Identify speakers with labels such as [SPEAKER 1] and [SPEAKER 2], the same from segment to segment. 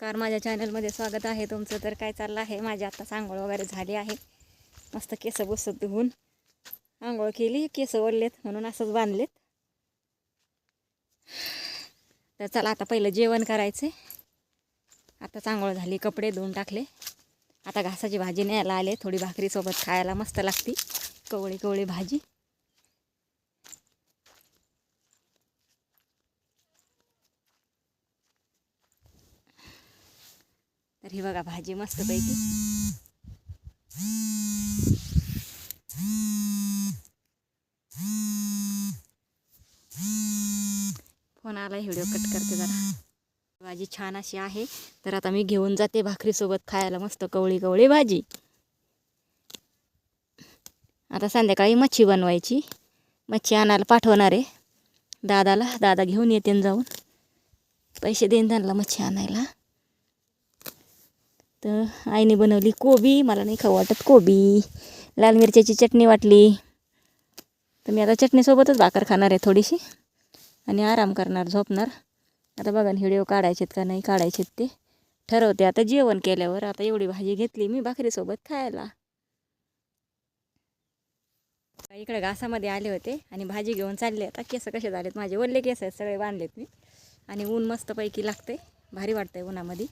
[SPEAKER 1] नमस्कार माझ्या चॅनलमध्ये स्वागत आहे. तुमचं तर काय चाललं आहे? माझी आत्ता आंघोळ वगैरे झाली आहे. मस्त केस बसत धुवून. आंघोळ केली केस ओढलेत म्हणून असंच बांधलेत. तर चला आता पहिलं जेवण करायचं आता आंघोळ झाली कपडे धुवून टाकले. आता घासाची भाजी न्यायला आले. थोडी भाकरीसोबत खायला मस्त लागती. कवळी कवळी भाजी. तर ही बघा भाजी मस्तपैकी. फोन आला व्हिडिओ कट करते जरा. भाजी छान अशी आहे. तर आता मी घेऊन जाते भाकरीसोबत खायला मस्त कवळी कवळी भाजी. आता संध्याकाळी मच्छी बनवायची. मच्छी आणायला पाठवणार आहे. दादाला दादा घेऊन येते जाऊन. पैसे देईन त्यांना मच्छी आणायला. तर आईने बनवली कोबी. मला नाही खाऊ वाटत कोबी. लाल मिरच्याची चटणी वाटली. तर मी आता चटणीसोबतच भाकर खाणार आहे थोडीशी. आणि आराम करणार झोपणार. आता बघा व्हिडिओ काढायचेत का नाही काढायचेत ते. ठरवते आता जेवण केल्यावर. आता एवढी भाजी घेतली मी भाकरीसोबत खायला. इकडे घासामध्ये आले होते आणि भाजी घेऊन चालले आता. केस कसे झालेत? माझे वडले केस आहेत सगळे बांधलेत मी. आणि ऊन मस्तपैकी लागते भारी वाटतंय उन्हामध्ये.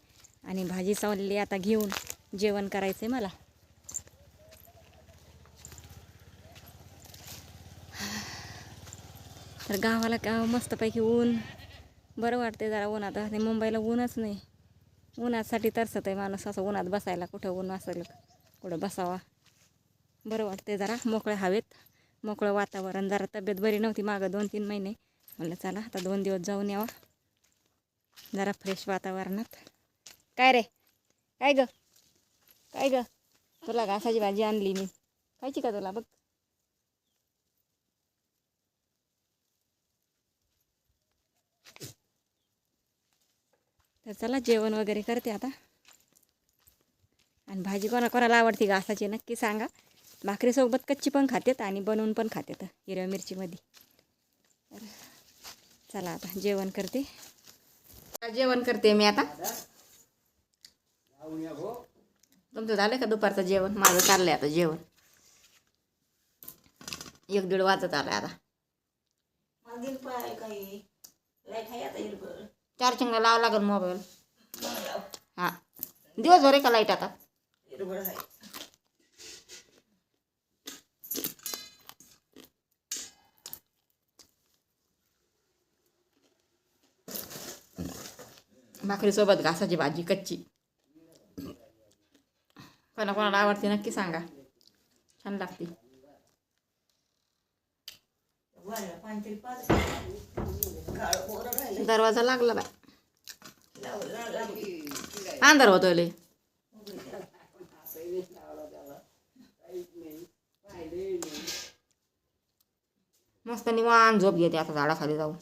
[SPEAKER 1] आणि भाजी चालली आता घेऊन जेवण करायचं आहे मला. तर गावाला का मस्तपैकी ऊन बरं वाटते जरा उन्हात. आता मुंबईला ऊनच नाही. उन्हासाठी तरसत आहे माणूस असं उन्हात बसायला कुठं ऊन असेल कुठं बसावा. बरं वाटते जरा मोकळ्या हवेत मोकळं वातावरण. जरा तब्येत बरी नव्हती मागं दोन तीन महिने. म्हणलं चला आता दोन दिवस जाऊन यावा. जरा फ्रेश वातावरणात. काय रे? काय ग? काय ग? तुला घासाची भाजी आणली मी. खायची का तुला? बघ. तर चला जेवण वगैरे करते आता. आणि भाजी कोणा कोणाला आवडते घासाची नक्की सांगा. भाकरीसोबत कच्ची पण खातेत आणि बनवून पण खातेत हिरव्या मिरचीमध्ये. तर चला आता जेवण करते. जेवण करते मी आता. तुमचं झालं का दुपारचं जेवण? माझं चाललंय आता जेवण. एक दीड वाजत आलं आता. चार्जिंगला लावावं लागेल मोबाईल हां. दिवसभर आहे का लाइट आता? भाकरीसोबत घासाची भाजी कच्ची. पण कोणाला आवडते नक्की सांगा. छान लागते. दरवाजा लागला बाय अंधार होतोय लय मस्त निवान झोप घेते आता झाडाखाली जाऊन.